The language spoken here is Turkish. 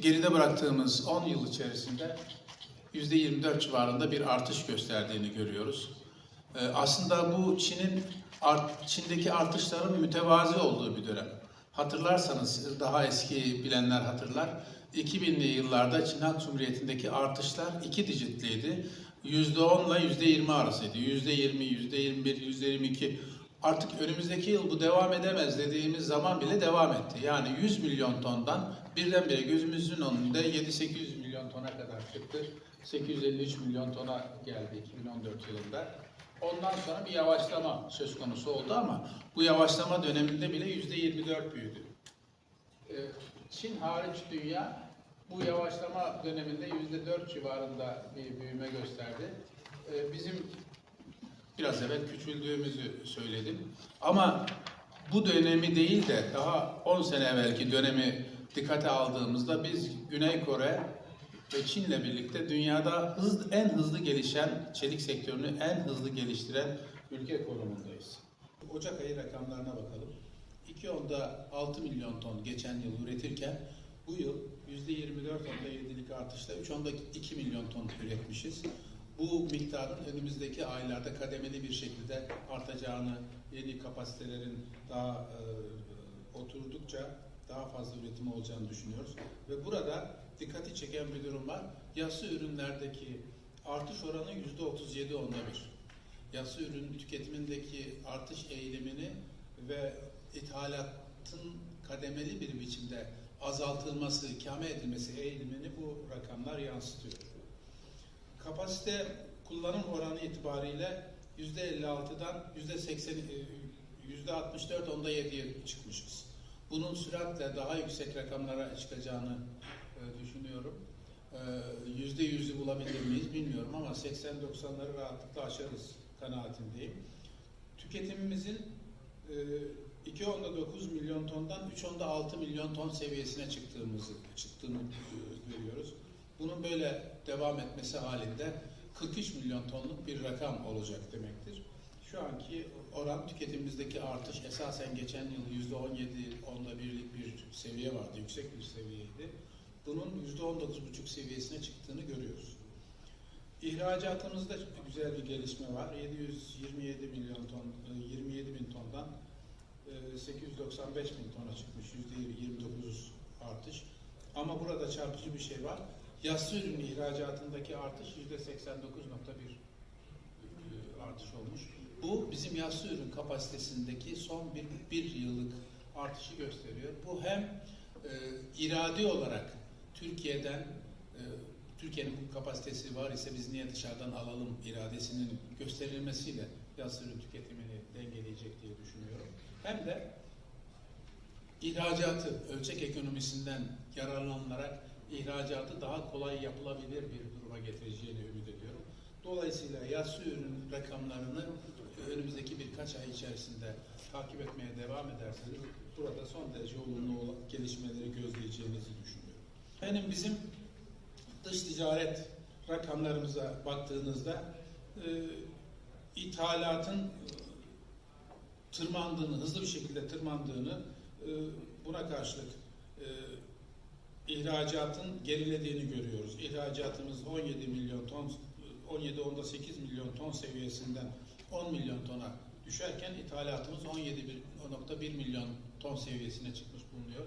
Geride bıraktığımız 10 yıl içerisinde %24 civarında bir artış gösterdiğini görüyoruz. Ee, Aslında bu Çin'in Çin'deki artışların mütevazi olduğu bir dönem. Hatırlarsanız daha eski bilenler hatırlar. 2000'li yıllarda Çin Halk Cumhuriyeti'ndeki artışlar iki dijitliydi. %10 ile %20 arasıydı. %20, %21, %22. Artık önümüzdeki yıl bu devam edemez dediğimiz zaman bile devam etti. Yani 100 milyon tondan birdenbire gözümüzün önünde 7-800 milyon tona kadar çıktı. 853 milyon tona geldi 2014 yılında. Ondan sonra bir yavaşlama söz konusu oldu ama bu yavaşlama döneminde bile %24 büyüdü. Ee, Çin hariç dünya bu yavaşlama döneminde %4 civarında bir büyüme gösterdi. Ee, Bizim biraz evvel küçüldüğümüzü söyledim. Ama bu dönemi değil de daha 10 sene evvelki dönemi dikkate aldığımızda biz Güney Kore ve Çin'le birlikte dünyada hızlı, en hızlı gelişen çelik sektörünü en hızlı geliştiren ülke konumundayız. Ocak ayı rakamlarına bakalım. 2.10'da 6 milyon ton geçen yıl üretirken bu yıl %24.7'lik artışla 3.10'da 2 milyon ton üretmişiz. Bu miktarın önümüzdeki aylarda kademeli bir şekilde artacağını, yeni kapasitelerin daha e, oturdukça daha fazla üretim olacağını düşünüyoruz. Ve burada dikkati çeken bir durum var. Yassı ürünlerdeki artış oranı yüzde 37 onda bir. Yassı ürün tüketimindeki artış eğilimini ve ithalatın kademeli bir biçimde azaltılması, ikame edilmesi eğilimini bu rakamlar yansıtıyor. Kapasite kullanım oranı itibariyle %56'dan %80, %64 onda 7'ye çıkmışız. Bunun süratle daha yüksek rakamlara çıkacağını e, düşünüyorum. E, %100'ü bulabilir miyiz bilmiyorum ama 80-90'ları rahatlıkla aşarız kanaatindeyim. Tüketimimizin e, 2.10'da 9 milyon tondan 3.10'da 6 milyon ton seviyesine çıktığımızı çıktığını e, görüyoruz. Bunun böyle devam etmesi halinde 43 milyon tonluk bir rakam olacak demektir. Şu anki oran tüketimimizdeki artış esasen geçen yıl yüzde 17 onda birlik bir seviye vardı, yüksek bir seviyeydi. Bunun yüzde 19,5 seviyesine çıktığını görüyoruz. İhracatımızda güzel bir gelişme var. 727 milyon ton, 27 bin tondan e, 895 bin tona çıkmış. Yüzde 29 artış. Ama burada çarpıcı bir şey var. Yassı ürün ihracatındaki artış yüzde 89.1 e, artış olmuş. Bu bizim yassı ürün kapasitesindeki son bir, bir yıllık artışı gösteriyor. Bu hem e, iradi olarak Türkiye'den e, Türkiye'nin bu kapasitesi var ise biz niye dışarıdan alalım iradesinin gösterilmesiyle yassı ürün tüketimini dengeleyecek diye düşünüyorum. Hem de ihracatı ölçek ekonomisinden yararlanılarak ihracatı daha kolay yapılabilir bir duruma getireceğini ümit ediyorum. Dolayısıyla yassı ürün rakamlarını önümüzdeki birkaç ay içerisinde takip etmeye devam ederseniz burada son derece olumlu olan gelişmeleri gözleyeceğinizi düşünüyorum. Benim bizim dış ticaret rakamlarımıza baktığınızda e, ithalatın e, tırmandığını, hızlı bir şekilde tırmandığını, e, buna karşılık e, ihracatın gerilediğini görüyoruz. İhracatımız 17 milyon ton, 17 onda 8 milyon ton seviyesinden 10 milyon tona düşerken ithalatımız 17,1 milyon ton seviyesine çıkmış bulunuyor.